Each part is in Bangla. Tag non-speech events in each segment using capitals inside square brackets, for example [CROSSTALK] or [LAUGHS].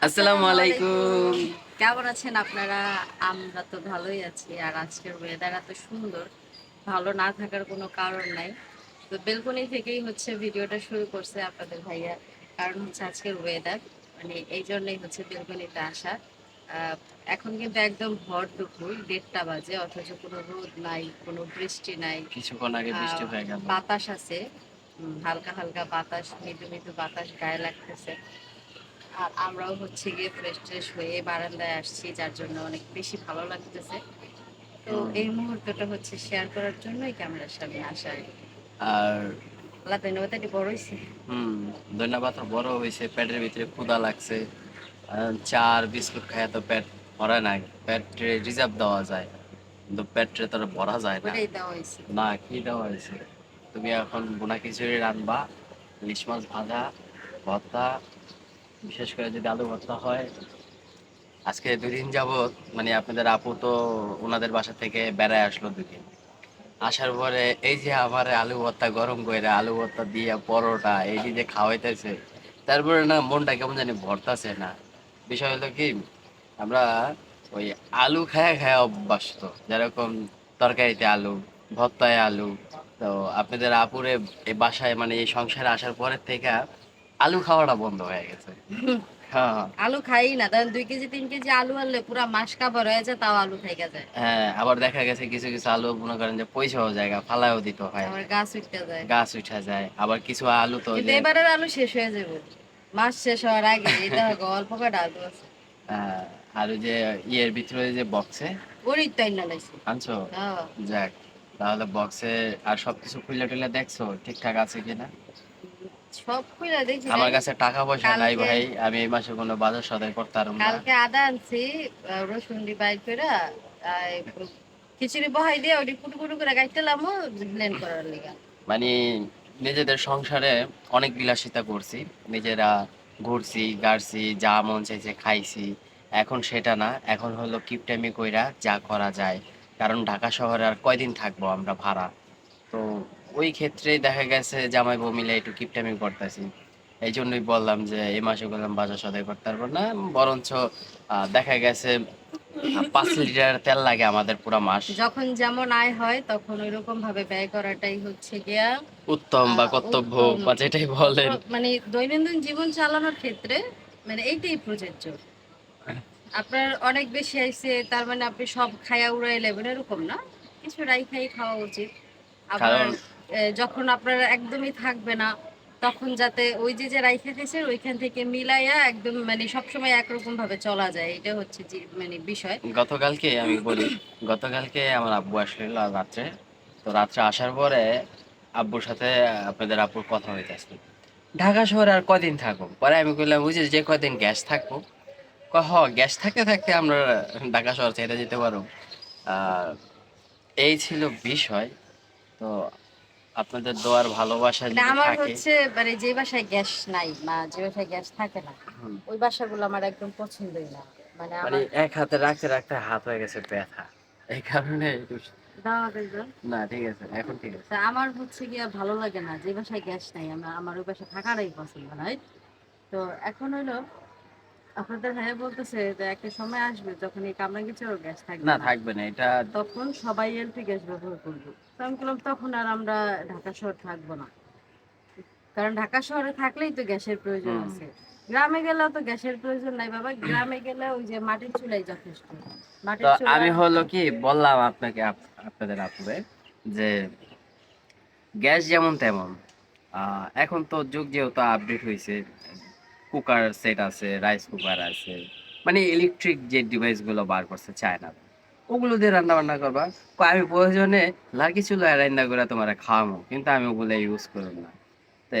আসসালামু আলাইকুম। কেমন আছেন আপনারা? আমরা তো ভালোই আছি আর আজকের ওয়েদার এত সুন্দর। ভালো না থাকার কোনো কারণ নাই। তো বেলকনি থেকেই হচ্ছে ভিডিওটা শুরু করছে আপনাদের ভাইয়া। কারণ হচ্ছে আজকের ওয়েদার মানে এই জন্যই হচ্ছে বেলকনিতে আসা। আহ, এখন কিন্তু একদম ভর দুপুর দেড়টা বাজে অথচ কোনো রোদ নাই কোনো বৃষ্টি নাই। কিছুক্ষণ আগে বৃষ্টি হয়ে গেল। বাতাস আছে। হালকা হালকা বাতাস মৃদু মৃদু বাতাস গায়ে লাগতেছে। আর আমরাও হচ্ছে গিয়ে ফ্রেশ ট্রেশ হয়ে বারান্দায় আসছি যার জন্য অনেক বেশি ভালো লাগতেছে। তো এই মুহূর্তটা হচ্ছে শেয়ার করার জন্যই ক্যামেরার সামনে আসা। আর আল্লাহ ধন্যবাদ এটি বড় হয়েছে। হুম ধন্যবাদ বড় হয়েছে পেটের ভিতরে ক্ষুধা লাগছে। আর চার বিস্কুট খায় তো পেট ভরা না পেটে রিজার্ভ দেওয়া যায়। কিন্তু পেটে তো ভরা যায় না। না কি দেওয়া হয়েছে? তুমি এখন বোনা খিচুড়ি রান্নবা ইলিশ মাছ ভাজা ভর্তা বিশেষ করে যদি আলু ভর্তা হয়। আজকে দুদিন যাবত মানে আপনাদের আপু তো ওনাদের বাসা থেকে বেড়ায় আসলো দুদিন। আসার পরে এই যে আমার আলু ভর্তা গরম করে আলু ভর্তা দিয়ে পরোটা, এই যে খাওয়াইতেছে তারপরে না মনটা কেমন জানি ভরতাছে না। বিষয় হলো কি, আমরা ওই আলু খায়া খায়া অভ্যস্ত, যেরকম তরকারিতে আলু, ভর্তায় আলু। তো আপনাদের আপুরে এই বাসায় মানে এই সংসারে আসার পরের থেকে আলু খাওয়াটা বন্ধ হয়ে গেছে। [LAUGHS] হ্যাঁ। আলু খাই না দুই কেজি তিন কেজি আলু আনলে পুরা মাস কাবার হয়ে যায় তাও আলু যায়। হ্যাঁ আবার দেখা গেছে কিছু কিছু আলু মনে করেন যে পয়সাও জায়গা ফালাইও দিতে হয়। আমার গাছ উঠতে যায়। গাছ উঠা যায় আবার কিছু আলু তো কিন্তু এবারের আলু শেষ হয়ে যাবে। মাস শেষ হওয়ার আগে এটা অল্প কটা আলু আছে। আর যে ইয়ের ভিতরে যে বক্সে গরিব তাই না লাইছে। আনছো? হ্যাঁ। যাক তাহলে বক্সে আর সবকিছু খুলে টুলে দেখছ ঠিকঠাক আছে কিনা? সব খুলে দেখি আমার কাছে টাকা পয়সা নাই ভাই আমি এই মাসে কোনো বাজার সদাই করতে পারব না। কালকে আদা আনছি রসুন দি বাইর করে খিচুড়ি বহাই দিয়ে ওটি কুটু কুটু করে গাইতেলাম ব্লেন্ড করার লিগা। মানে নিজেদের সংসারে অনেক বিলাসিতা করছি নিজেরা ঘুরছি গাড়ছি যা মন চাইছে খাইছি এখন সেটা না এখন হলো কিপটামি কইরা যা করা যায়। কারণ ঢাকা শহরে আর কয়দিন থাকব আমরা ভাড়া? তো ওই ক্ষেত্রে দেখা গেছে জামাই বউ মিলে একটু কিপটামি করতেছি। এই জন্যই বললাম যে এই মাসে বললাম বাজার সদাই করতে পারব না বরঞ্চ দেখা গেছে পাঁচ লিটার তেল লাগে আমাদের পুরো মাস। যখন যেমন আয় হয় তখন ওইরকম ভাবে ব্যয় করাটাই হচ্ছে গিয়া উত্তম বা কর্তব্য বা যেটাই বলেন। মানে দৈনন্দিন জীবন চালানোর ক্ষেত্রে মানে এইটাই প্রযোজ্য। আপনার অনেক বেশি আইছে তার মানে আপনি সব খায়া উড়াই নেবেন এরকম না? কিছু রাই খাই খাওয়া উচিত। আবার যখন আপনারা একদমই থাকবে না, তখন যাতে ওই যে যে রাইখা খাইছেন, ওইখান থেকে মিলাইয়া একদম মানে সবসময় একরকম ভাবে চলা যায়। এটা হচ্ছে যে মানে বিষয়। গতকালকে আমি বলি, গতকালকে আমার আব্বু আসছিল রাত্রে। তো রাত্রে আসার পরে আব্বুর সাথে আপনাদের আব্বুর কথা হইতে হইতেছিল ঢাকা শহরে আর কদিন থাকব পরে আমি বললাম বুঝি যে কদিন গ্যাস থাকব? হ, গ্যাস থাকতে থাকতে আমরা ঢাকা শহর ছেড়ে যেতে পারো এই ছিল বিষয়। তো আপনাদের দোয়ার ভালোবাসা মানে যদি আমার থাকে। হচ্ছে মানে যে বাসায় গ্যাস নাই বা যে বাসায় গ্যাস থাকে না ওই বাসাগুলো আমার একদম পছন্দই না। মানে মানে এক হাতে রাখতে রাখতে হাত হয়ে গেছে ব্যথা। এই কারণে একটু- না ঠিক আছে এখন ঠিক আছে। আমার হচ্ছে গিয়ে ভালো লাগে না যে বাসায় গ্যাস নাই আমার আমার ওই বাসায় থাকাটাই পছন্দ নয়। তো এখন হলো আপনাদের হ্যাঁ বলতেছে যে একটা সময় আসবে যখন এই গ্যাস থাকবে না থাকবে না এটা তখন সবাই এলপি গ্যাস ব্যবহার করবে। তো আমি বললাম তখন আর আমরা ঢাকা শহর থাকব না। কারণ ঢাকা শহরে থাকলেই তো গ্যাসের প্রয়োজন আছে। গ্রামে গেলেও তো গ্যাসের প্রয়োজন নাই বাবা। গ্রামে গেলে ওই যে মাটির চুলাই যথেষ্ট। তো আমি হলো কি বললাম আপনাকে আপ- আপনাদের আপুরে যে গ্যাস যেমন তেমন। আহ, এখন তো যুগ যেহেতু আপডেট হয়েছে কুকার সেট আছে, রাইস কুকার আছে মানে ইলেকট্রিক যে ডিভাইসগুলো বার করছে চায়না ওগুলো দিয়ে রান্না বান্না করবা আমি প্রয়োজনে লার্কি চুলায় রান্না করে তোমার খাওয়াবো, কিন্তু আমি ওগুলো ইউজ করব না। তে,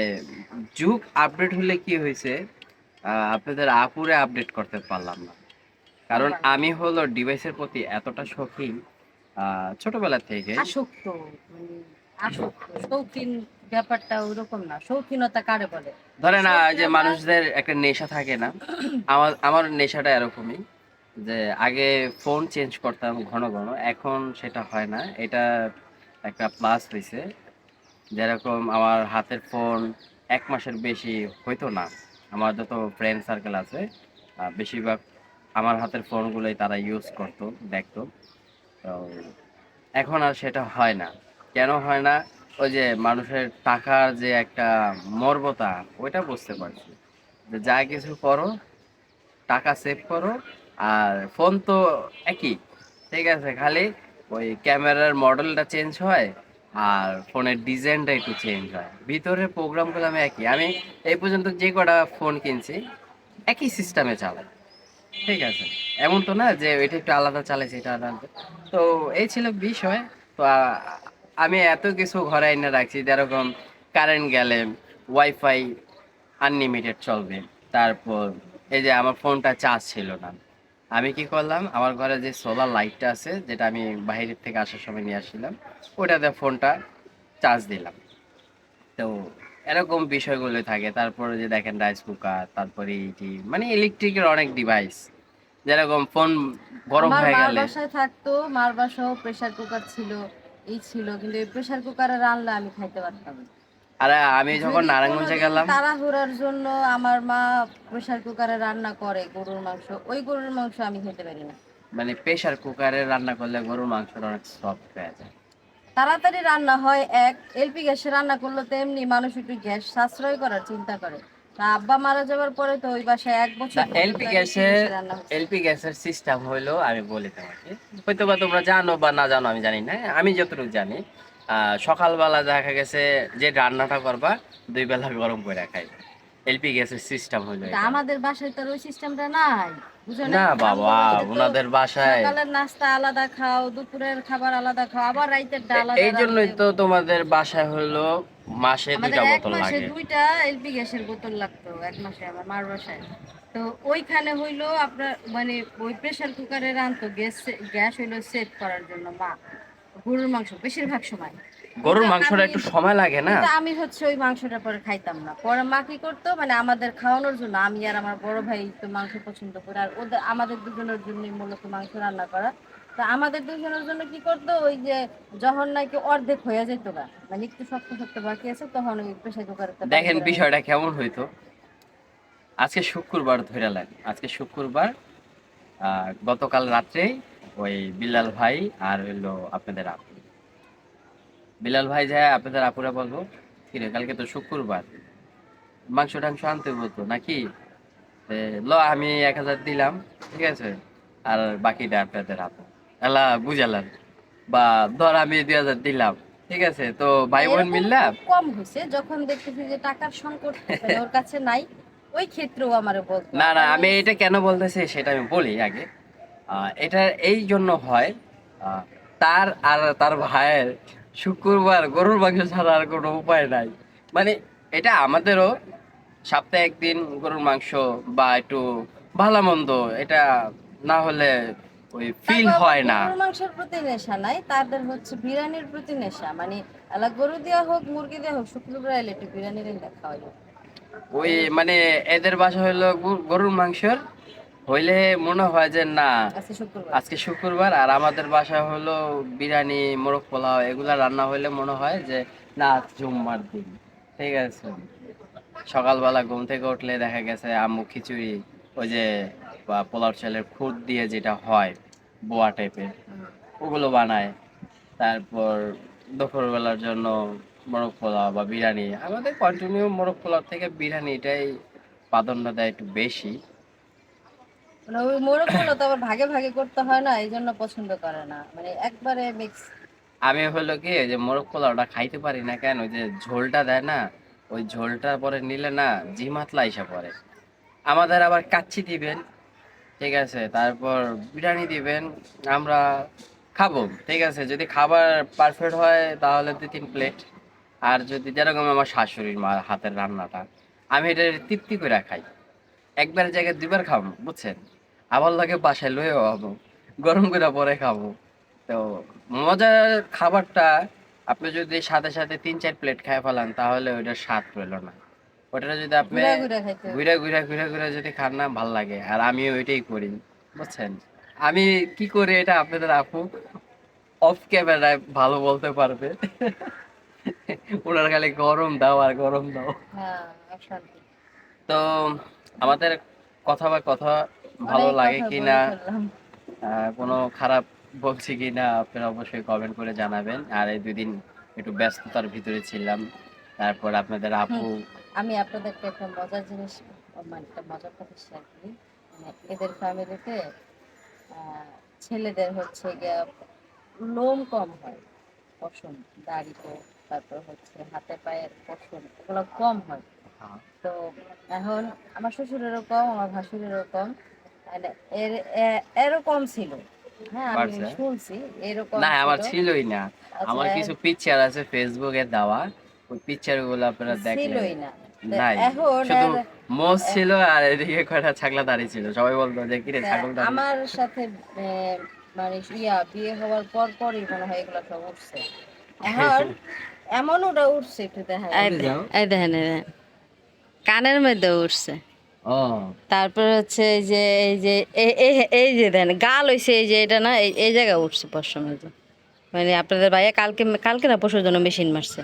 যুগ আপডেট হলে কি হয়েছে আপনাদের আপুরে আপডেট করতে পারলাম না। কারণ আমি হলো ডিভাইসের প্রতি এতটা শৌখিন ছোটবেলা থেকে আসক্ত শৌখিন ব্যাপারটা ওরকম না। শৌখিনতা কারে বলে? ধরে না যে মানুষদের একটা নেশা থাকে না আমার আমার নেশাটা এরকমই যে আগে ফোন চেঞ্জ করতাম ঘন ঘন এখন সেটা হয় না। এটা একটা প্লাস হয়েছে যেরকম আমার হাতের ফোন এক মাসের বেশি হইতো না। আমার যত ফ্রেন্ড সার্কেল আছে বেশিরভাগ আমার হাতের ফোনগুলোই তারা ইউজ করতো দেখতো। তো এখন আর সেটা হয় না। কেন হয় না? ওই যে মানুষের টাকার যে একটা মর্বতা ওইটা বুঝতে পারছি। যে যা কিছু করো, টাকা সেভ করো, আর ফোন তো একই। ঠিক আছে, খালি ওই ক্যামেরার মডেলটা চেঞ্জ হয়, আর ফোনের ডিজাইনটা একটু চেঞ্জ হয়। ভিতরের প্রোগ্রামগুলো আমি একই। আমি এই পর্যন্ত যে কটা ফোন কিনছি, একই সিস্টেমে চালাই। ঠিক আছে, এমন তো না যে এটা একটু আলাদা চালাইছি, এটা আলাদা। তো এই ছিল বিষয়। তো আমি এত কিছু ঘরে এনে রাখছি যেরকম কারেন্ট গেলে ওয়াইফাই আনলিমিটেড চলবে। তারপর এই যে আমার ফোনটা চার্জ ছিল না। আমি কি করলাম? আমার ঘরে যে সোলার লাইটটা আছে যেটা আমি বাইরের থেকে আসার সময় নিয়ে আসছিলাম ওটাতে ফোনটা চার্জ দিলাম। তো এরকম বিষয়গুলো থাকে। তারপরে যে দেখেন রাইস কুকার তারপরে এইটি মানে ইলেকট্রিকের অনেক ডিভাইস যেরকম ফোন গরম হয়ে গেলে বাসায় থাকতো মার বাসাও প্রেসার কুকার ছিল। এই ছিল কিন্তু এই প্রেসার কুকারে রান্না আমি খাইতে পারতাম। আর আমি যখন নারায়ণগঞ্জে গেলাম তাড়াহুড়ার জন্য আমার মা প্রেসার কুকারে রান্না করে গরুর মাংস ওই গরুর মাংস আমি খেতে পারি না। মানে প্রেসার কুকারে রান্না করলে গরুর মাংসটা অনেক সফট হয়ে যায়। তাড়াতাড়ি রান্না হয় এক এলপি গ্যাসে রান্না করলে তো এমনি মানুষ একটু গ্যাস সাশ্রয় করার চিন্তা করে। আব্বা মারা যাওয়ার পরে তো ওই বাসায় এক বছর এলপি গ্যাসের। এলপি গ্যাসের সিস্টেম হইল আমি বলি তোমাকে। হয়তো বা তোমরা জানো বা না জানো আমি জানি না আমি যতটুকু জানি সকালবেলা দেখা গেছে যে রান্নাটা করবা দুই বেলা গরম করে খাইবে। এলপি গ্যাসের সিস্টেম হইল আমাদের বাসায় তো ওই সিস্টেমটা নাই না বাবা ওনাদের বাসায় সকালের নাস্তা আলাদা খাও দুপুরের খাবার আলাদা খাও আবার রাইতের ডাল আলাদা এই জন্যই তো তোমাদের বাসায় হলো মাসে দুইটা বোতল মাসে দুইটা এলপি গ্যাসের বোতল লাগতো এক মাসে আমার মার বাসায়। তো ওইখানে হইল আপনার মানে ওই প্রেসার কুকারে রান্তো গ্যাস গ্যাস হইল সেট করার জন্য মা। গরুর মাংস বেশিরভাগ সময়। গরুর মাংসটা একটু সময় লাগে না? আমি হচ্ছে ওই মাংসটা পরে খাইতাম না। পরে মা কি করতো মানে আমাদের খাওয়ানোর জন্য আমি আর আমার বড় ভাই তো মাংস পছন্দ করে আর ওদের আমাদের দুজনের জন্যই মূলত মাংস রান্না করা। তো আমাদের দুজনের জন্য কি করতো? ওই যে যখন নাকি অর্ধেক হয়ে যেত গা মানে একটু শক্ত শক্ত বাকি আছে তখন ওই প্রেসার কুকারে দেখেন বিষয়টা কেমন হইতো? আজকে শুক্রবার ধরে লাগে। আজকে শুক্রবার গতকাল রাত্রে ওই বিলাল ভাই আর হইল আপনাদের আপু। বিলাল ভাই যায় আপনাদের আপুরা বলব কিরে কালকে তো শুক্রবার। মাংস টাংস আনতে বলতো নাকি? ল আমি এক হাজার দিলাম ঠিক আছে? আর বাকিটা আপনাদের আপু। এলা বুঝালাম। বা ধর আমি দুই হাজার দিলাম ঠিক আছে? তো ভাই বোন মিললাম কম হয়েছে যখন দেখতেছি যে টাকার সংকট ওর কাছে নাই ওই ক্ষেত্রেও আমারে বলতো না না আমি এটা কেন বলতেছি সেটা আমি বলি আগে। এটা এই জন্য হয় তার আর তার ভাইয়ের শুক্রবার গরুর মাংস ছাড়া আর কোনো উপায় নাই। মানে এটা আমাদেরও সপ্তাহে একদিন গরুর মাংস বা একটু ভালো মন্দ এটা না হলে ওই ফিল হয় না। গরুর মাংসের প্রতি নেশা নাই তাদের হচ্ছে বিরিয়ানির প্রতি নেশা। মানে আলা গরু দেওয়া হোক মুরগি দেওয়া হোক শুক্রবার এলে একটু বিরিয়ানি রেন্দা খাওয়াই। ওই মানে এদের বাসা হলো গরুর মাংসর। হইলে মনে হয় যে না আজকে শুক্রবার। আর আমাদের বাসা হলো বিরিয়ানি মোরগ পোলাও এগুলা রান্না হইলে মনে হয় যে না জুম্মার দিন। ঠিক আছে। সকালবেলা ঘুম থেকে উঠলে দেখা গেছে আম্মু খিচুড়ি ওই যে বা পোলাও চালের খুদ দিয়ে যেটা হয় বোয়া টাইপের ওগুলো বানায়। তারপর দুপুরবেলার জন্য মোরগ পোলাও বা বিরিয়ানি। আমাদের কন্টিনিউ মোরগ পোলাও থেকে বিরিয়ানিটাই প্রাধান্য দেয় একটু বেশি। মানে ওই মোরগগুলো তো আবার ভাগে ভাগে করতে হয় না এই জন্য পছন্দ করে না। মানে একবারে মিক্স আমি হলো কি যে মোরগ পোলাওটা খাইতে পারি না কেন ওই যে ঝোলটা দেয় না ওই ঝোলটা পরে নিলে না জিমাতলা এসে পড়ে। আমাদের আবার কাচ্চি দিবেন ঠিক আছে, তারপর বিরিয়ানি দিবেন, আমরা খাব, ঠিক আছে? যদি খাবার পারফেক্ট হয়, তাহলে দুই তিন প্লেট আর যদি যেরকম আমার শাশুড়ির মা হাতের রান্নাটা, আমি এটা তৃপ্তি করে খাই। একবারের জায়গায় দুইবার খাব, বুঝছেন? আবার লাগে বাসায় লয়েও হব, গরম করে পরে খাব। তো মজার খাবারটা, আপনি যদি সাথে সাথে তিন চার প্লেট খাই ফেলান, তাহলে ওইটার স্বাদ পেল না। ওটা যদি আপনি ঘুরে ঘুরে। ঘুরে ঘুরে যদি খান না ভালো লাগে। আর আমি ওইটাই করি বুঝছেন? আমি কি করি এটা আপনাদের আপু? অফ ক্যামেরায় ভালো বলতে পারবে। ওনার খালি গরম দাও আর গরম দাও। হ্যাঁ তো আমাদের কথা বা কথা ভালো লাগে কথা কি না আহ, কোনো খারাপ বলছি কি না আপনারা অবশ্যই কমেন্ট করে জানাবেন। আর এই দুদিন একটু ব্যস্ততার ভিতরে ছিলাম। তারপর আপনাদের আপু আমি আপনাদেরকে একটা মজার জিনিস মানে একটা মজার কথা শেয়ার করি। মানে এদের ফ্যামিলিতে ছেলেদের হচ্ছে গিয়া লোম কম হয় পশম দাড়িতে তারপর হচ্ছে হাতে পায়ের পশম এগুলো কম হয়। তো এখন আমার শ্বশুরেরও কম আমার ভাসুরেরও কম মানে এর ছিল। হ্যাঁ আমি শুনছি এরকম না আমার ছিলই না। আচ্ছা, আমার কিছু পিকচার আছে ফেসবুকে দেওয়া। ওই পিকচারগুলো আপনারা দেখলেন। নাই। শুধু ছিল আর এদিকে কয়টা ছাগলা দাড়ি ছিল। সবাই বলতো যে কিরে ছাগল আমার সাথে মানে ইয়া বিয়ে হওয়ার পর পরই মনে হয় এগুলো সব উঠছে। এখন এমন ওটা উঠছে একটু দেখা এই দেখেন এই দেখেন। কানের মধ্যে উঠছে। তারপর হচ্ছে এই যে এই যে এই- যে দেখেন গাল হইছে এই যে এটা না এই- জায়গায় উঠছে যে মানে আপনাদের ভাইয়া কালকে কালকে না পশুর জন্য মেশিন মারছে।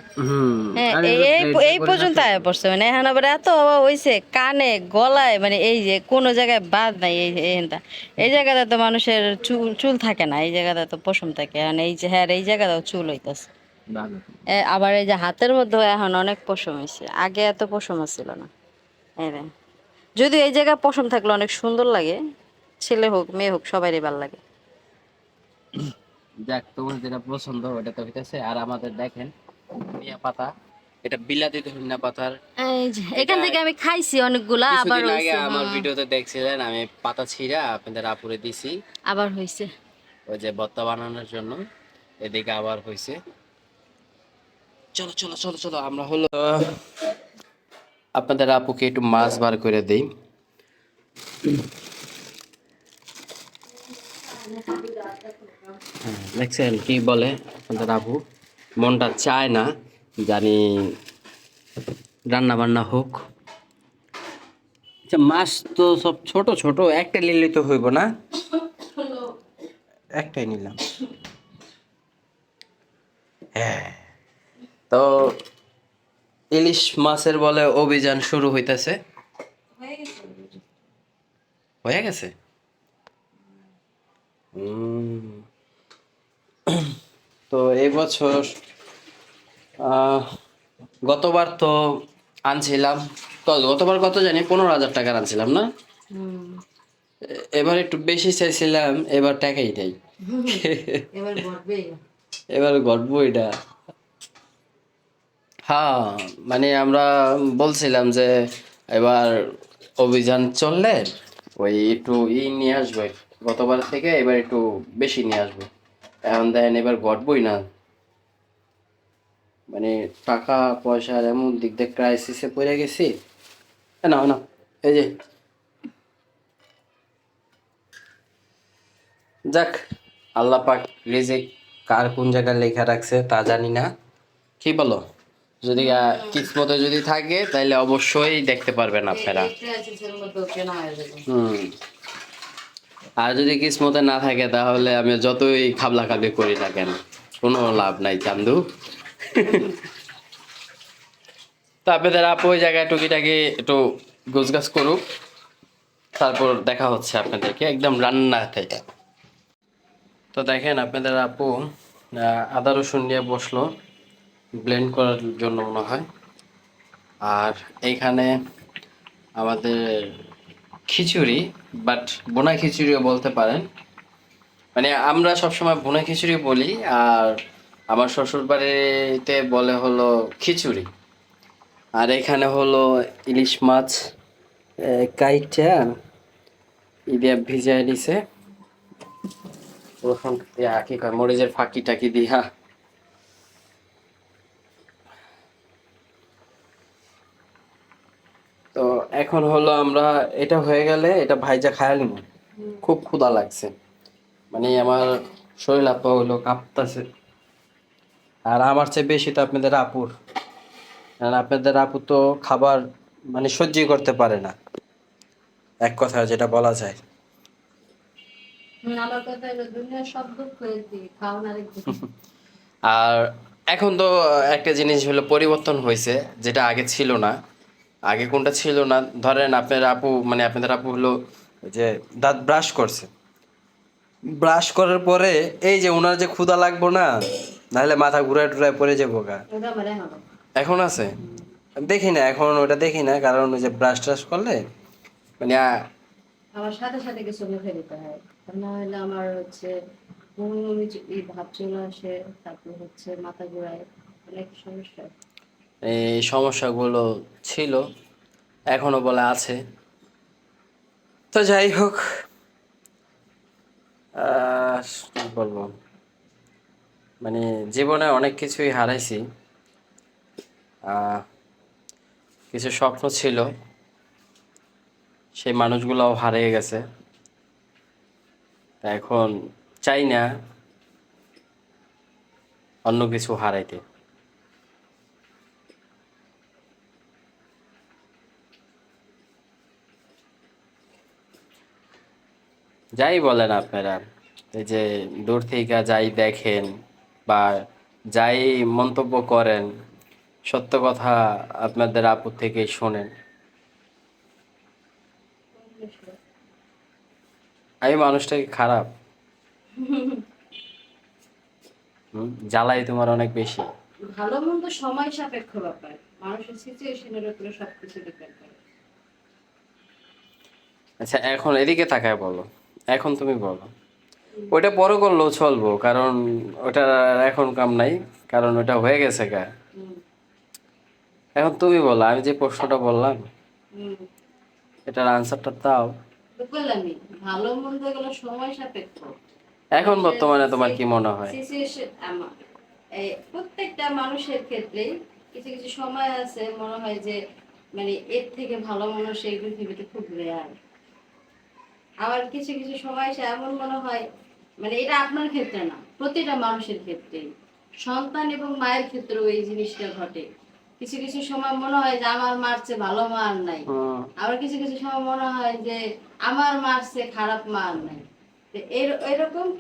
হ্যাঁ এই এই পর্যন্ত। আয়া পড়ছে মানে এখন আবার এত অভাব হয়েছে কানে গলায় মানে এই যে কোনো জায়গায় বাদ নাই এই এইটা এই জায়গাতে তো মানুষের চুল চুল থাকে না এই জায়গাতে তো পশম থাকে এখন এই যে হ্যাঁ এই জায়গাতেও চুল হইতাছে। আবার এই যে হাতের মধ্যে এখন অনেক পশম হয়েছে আগে এত পশম ছিল না। যদি এই জায়গায় পশম থাকলে অনেক সুন্দর লাগে ছেলে হোক মেয়ে হোক সবারই ভালো লাগে। যাক তোমার যেটা পছন্দ ওটা তো হইতেছে। আর আমাদের দেখেন ধনিয়া পাতা। এটা বিলাতি ধনিয়া পাতার। এখান থেকে আমি খাইছি অনেকগুলা আবার হইছে আমার হুম, ভিডিওতে দেখছিলেন আমি পাতা ছিঁড়া আপনাদের আপুরে দিছি। আবার হইছে। ওই যে ভর্তা বানানোর জন্য এদিকে আবার হয়েছে চলো চলো চলো চলো আমরা হলো আপনাদের আপুকে একটু মাছ বার করে দেই। হ্যাঁ, দেখছেন কি বলে? আপনাদের আপু মনটা চায় না জানি রান্না বান্না হোক। আচ্ছা মাছ তো সব ছোট ছোট একটা নিলে তো হইব না? একটাই নিলাম। হ্যাঁ। তো ইলিশ মাছের বলে অভিযান শুরু হইতেছে। হয়ে গেছে? উম, এই বছর গতবার তো আনছিলাম। গতবার কত জানি? পনেরো হাজার টাকার আনছিলাম না? এবার একটু বেশি চাইছিলাম এবার টাকাই দেয় [LAUGHS] এবার গর্ব এটা। হ্যাঁ মানে আমরা বলছিলাম যে এবার অভিযান চললে ওই একটু ই নিয়ে আসব। গতবার থেকে এবার একটু বেশি নিয়ে আসব। এখন দেখেন এবার ঘটবই না। মানে টাকা পয়সার এমন দিক দিয়ে ক্রাইসিসে পড়ে গেছি নাও না এই যে যাক আল্লাহ পাক রিজিক কার কোন জায়গায় লেখা রাখছে তা জানি না কি বলো যদি কিসমতে যদি থাকে তাহলে অবশ্যই দেখতে পারবেন আপনারা হুম আর যদি কিসমতে না থাকে তাহলে আমি যতই খাবলা খাবলি করি না কেন কোনো লাভ নাই চান্দু তো আপনাদের আপু ওই জায়গায় টুকিটাকি একটু গোছগাছ করুক। তারপর দেখা হচ্ছে আপনাদেরকে একদম রান্না থেকে তো দেখেন আপনাদের আপু আদা রসুন নিয়ে বসল। ব্লেন্ড করার জন্য মনে হয়। আর এইখানে আমাদের খিচুড়ি বাট বোনা খিচুড়িও বলতে পারেন। মানে আমরা সবসময় বোনা খিচুড়ি বলি, আর আমার শ্বশুর বাড়িতে বলে হলো খিচুড়ি। আর এখানে হলো ইলিশ মাছ কাইটা ইদিয়া ভিজাই নিছে। রসুন কি কয়, মরিচের ফাঁকি টাকি দিয়া। তো এখন হলো আমরা, এটা হয়ে গেলে এটা ভাইজা খায়া নিব খুব ক্ষুধা লাগছে। মানে আমার শরীর আপা হলো কাঁপতাছে। আর আমার চেয়ে বেশি তো আপনাদের আপুর। কারণ আপনাদের আপু তো খাবার মানে সহ্যই করতে পারে না। এক কথা যেটা বলা যায়। আর এখন তো একটা জিনিস হলো পরিবর্তন হয়েছে যেটা আগে ছিল না। আগে কোনটা ছিল না? ধরেন আপনার আপু মানে আপনাদের আপু হলো যে দাঁত ব্রাশ করছে। ব্রাশ করার পরে এই যে ওনার যে ক্ষুদা লাগবো না নাহলে মাথা ঘুরায় টুরায় পড়ে যাব গা এখন আছে? দেখি না এখন ওটা দেখি না কারণ ওই যে ব্রাশ ট্রাশ করলে মানে আমার সাথে সাথে কিছু মুখে দিতে হয়। না হলে আমার হচ্ছে বমি বমি এই ভাব চলে আসে তারপর হচ্ছে মাথা ঘোরায়। অনেক সমস্যা? এই সমস্যাগুলো ছিল এখনও বলে আছে। তো যাই হোক বলব? মানে জীবনে অনেক কিছুই হারাইছি। কিছু স্বপ্ন ছিল, সেই মানুষগুলোও হারিয়ে গেছে। তা এখন চাই না অন্য কিছু হারাইতে। যাই বলেন আপনারা, এই যে দূর থেকে যাই দেখেন বা যাই মন্তব্য করেন সত্য কথা আপনাদের আপু থেকে শোনেন। আমি মানুষটা কি খারাপ। হুম, জ্বালাই তোমার অনেক বেশি। ভালো মন্দ সময় সাপেক্ষ ব্যাপার। মানুষের সিচুয়েশনের উপরে সবকিছু ডিপেন্ড করে। আচ্ছা এখন এদিকে তাকায় বলো। এখন তুমি বলো। ওইটা পরে করলেও চলবো কারণ ওটা এখন কাম নাই কারণ ওটা হয়ে গেছে গা। এখন তুমি বলো আমি যে প্রশ্নটা বললাম এটার আনসারটা দাও ভালো মন্দ এগুলো সময় সাপেক্ষ। এখন বর্তমানে তোমার কি মনে হয়? প্রত্যেকটা মানুষের ক্ষেত্রে কিছু কিছু সময় আছে মনে হয় যে মানে এর থেকে ভালো মানুষ এই পৃথিবীতে খুব রেয়ার আবার কিছু কিছু সময় এমন মনে হয় মানে এটা আপনার ক্ষেত্রে না প্রতিটা মানুষের ক্ষেত্রে। সন্তান এবং মায়ের ক্ষেত্রেও এই জিনিসটা ঘটে। কিছু কিছু সময় মনে হয় যে আমার মার চেয়ে ভালো মা আর নাই। আবার কিছু কিছু সময় মনে হয় যে আমার মার চেয়ে খারাপ মা আর নাই।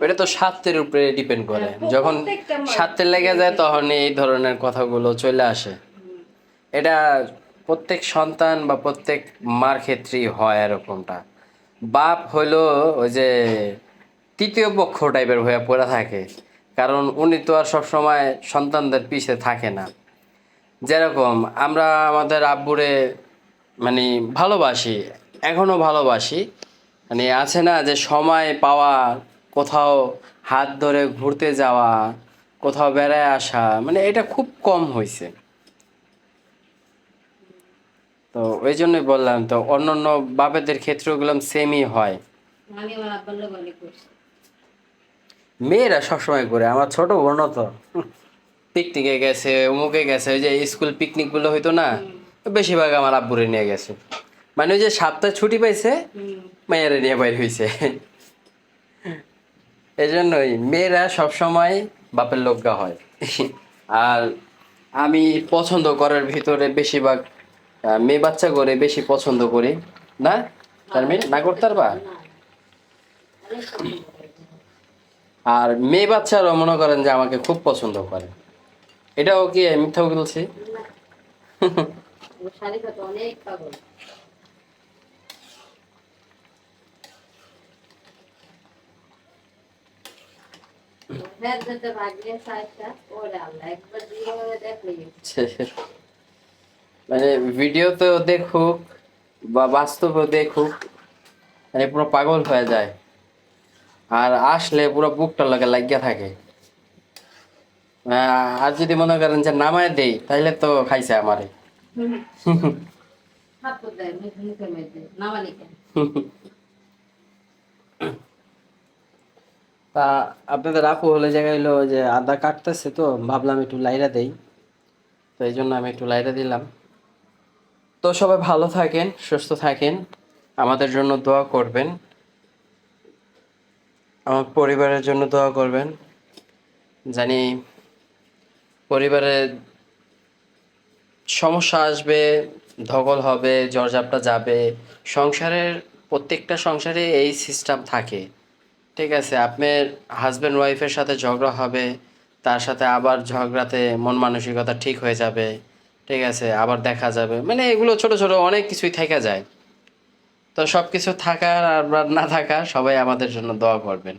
ওটা তো স্বার্থের উপরে ডিপেন্ড করে। হ্যাঁ, যখন প্রত্যেকটা স্বার্থের লেগে যায় তখন এই ধরনের কথাগুলো চলে আসে। এটা প্রত্যেক সন্তান বা প্রত্যেক মার ক্ষেত্রেই হয় এরকমটা। বাপ হইল ওই যে তৃতীয় পক্ষ টাইপের হয়ে পড়ে থাকে। কারণ উনি তো আর সবসময় সন্তানদের পিছে থাকে না। যেরকম আমরা আমাদের আব্বুরে মানে ভালোবাসি, এখনও ভালোবাসি। মানে আছে না যে সময় পাওয়া, কোথাও হাত ধরে ঘুরতে যাওয়া, কোথাও বেড়ায় আসা মানে এটা খুব কম হয়েছে তো ওই জন্যই বললাম তো অন্য অন্য বাপেদের ক্ষেত্রেও ওগুলো সেমই হয় আমি আমার আব্বার লোক অনেক করছি মেয়েরা সবসময় করে আমার ছোট বোন তো। পিকনিকে গেছে অমুকে গেছে ওই যে স্কুল পিকনিকগুলো হইতো না বেশিরভাগ আমার আব্বুরে নিয়ে গেছে। মানে ওই যে সপ্তাহ ছুটি পাইছে মেয়েরা নিয়ে বাইর হয়েছে এই জন্যই মেয়েরা সবসময় বাপের লোকগা হয়। আর আমি পছন্দ করার ভিতরে বেশিরভাগ মেয়ে বাচ্চা করে বেশি পছন্দ করি। না? তার মেয়ে? না করতে পারবা আর মেয়ে বাচ্চারাও মনে করেন যে আমাকে খুব পছন্দ করে। এটাও কি মিথ্যা বলছি? হ্যাঁ মানে ভিডিওতেও দেখুক বা বাস্তবেও দেখুক মানে পুরো পাগল হয়ে যায়। আর আসলে পুরো বুকটা লাগে লাগিয়া থাকে। আর যদি মনে করেন যে নামায় দেই তাহলে তো খাইছে আমারে। তা আপনাদের আপু হলে জায়গায় হলো যে আদা কাটতেছে তো, ভাবলাম একটু লাইরা দেই। তো এই জন্য আমি একটু লাইরা দিলাম। তো সবাই ভালো থাকেন, সুস্থ থাকেন। আমাদের জন্য দোয়া করবেন। আমার পরিবারের জন্য দোয়া করবেন। জানি পরিবারে সমস্যা আসবে, ধকল হবে ঝড়ঝাপটা যাবে। সংসারের প্রত্যেকটা সংসারে এই সিস্টেম থাকে। ঠিক আছে আপনার হাজব্যান্ড ওয়াইফের সাথে ঝগড়া হবে, তার সাথে আবার ঝগড়াতে মন মানসিকতা ঠিক হয়ে যাবে। ঠিক আছে, আবার দেখা যাবে। মানে এগুলো ছোট ছোট অনেক কিছুই থাকা যায়। তো সবকিছু থাকার আর না থাকা সবাই আমাদের জন্য দোয়া করবেন।